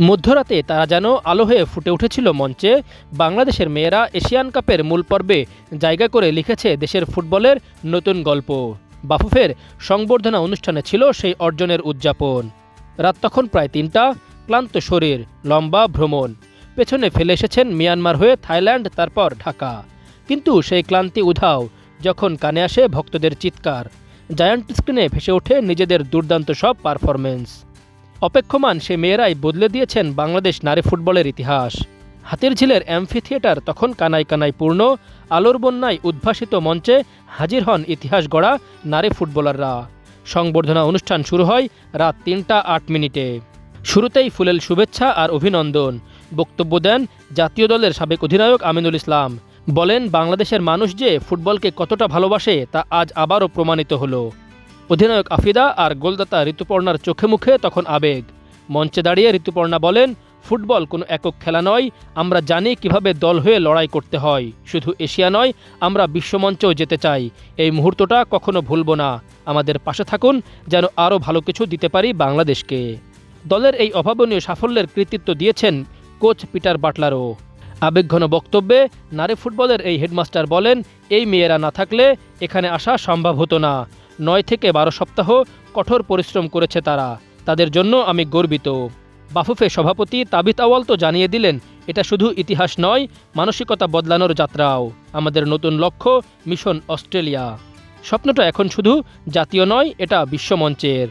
মধ্যরাতে তারা যেন আলো হয়ে ফুটে উঠেছিল মঞ্চে, বাংলাদেশের মেয়েরা এশিয়ান কাপের মূল পর্বে জায়গা করে লিখেছে দেশের ফুটবলের নতুন গল্প। বাফুফের সংবর্ধনা অনুষ্ঠানে ছিল সেই অর্জনের উদযাপন। রাত তখন প্রায় তিনটা, ক্লান্ত শরীর, লম্বা ভ্রমণ। পেছনে ফেলে এসেছেন মিয়ানমার হয়ে থাইল্যান্ড, তারপর ঢাকা। কিন্তু সেই ক্লান্তি উধাও যখন কানে আসে ভক্তদের চিৎকার, জায়ান্ট স্ক্রিনে ভেসে ওঠে নিজেদের দুর্দান্ত সব পারফরমেন্স অপেক্ষমান সে মেয়েরাই বদলে দিয়েছেন বাংলাদেশ নারী ফুটবলের ইতিহাস। হাতির ঝিলের অ্যাম্ফি থিয়েটার তখন কানাই কানাই পূর্ণ, আলোর বন্যায় উদ্ভাসিত মঞ্চে হাজির হন ইতিহাস গড়া নারী ফুটবলাররা। সংবর্ধনা অনুষ্ঠান শুরু হয় রাত তিনটা আট মিনিটে। শুরুতেই ফুলেল শুভেচ্ছা আর অভিনন্দন। বক্তব্য দেন জাতীয় দলের সাবেক অধিনায়ক আমিনুল ইসলাম। বলেন, বাংলাদেশের মানুষ যে ফুটবলকে কতটা ভালোবাসে তা আজ আবারও প্রমাণিত হলো। অধিনায়ক আফিদা আর গোলদাতা ঋতুপর্ণার চোখে মুখে তখন আবেগ। মঞ্চে দাঁড়িয়ে ঋতুপর্ণা বলেন, ফুটবল কোনো একক খেলা নয়, আমরা জানি কীভাবে দল হয়ে লড়াই করতে হয়। শুধু এশিয়া নয়, আমরা বিশ্বমঞ্চেও যেতে চাই। এই মুহূর্তটা কখনো ভুলব না। আমাদের পাশে থাকুন, যেন আরও ভালো কিছু দিতে পারি বাংলাদেশকে। দলের এই অভাবনীয় সাফল্যের কৃতিত্ব দিয়েছেন কোচ পিটার বাটলারও। আবেগঘন বক্তব্যে নারী ফুটবলের এই হেডমাস্টার বলেন, এই মেয়েরা না থাকলে এখানে আসা সম্ভব হতো না। নয় থেকে বারো সপ্তাহ কঠোর পরিশ্রম করেছে তারা। তাদের জন্য আমি গর্বিত। বাফুফে সভাপতি তাবিত আওয়াল তো জানিয়ে দিলেন, এটা শুধু ইতিহাস নয়, মানসিকতা বদলানোর যাত্রাও। আমাদের নতুন লক্ষ্য, মিশন অস্ট্রেলিয়া। স্বপ্নটা এখন শুধু জাতীয় নয়, এটা বিশ্বমঞ্চের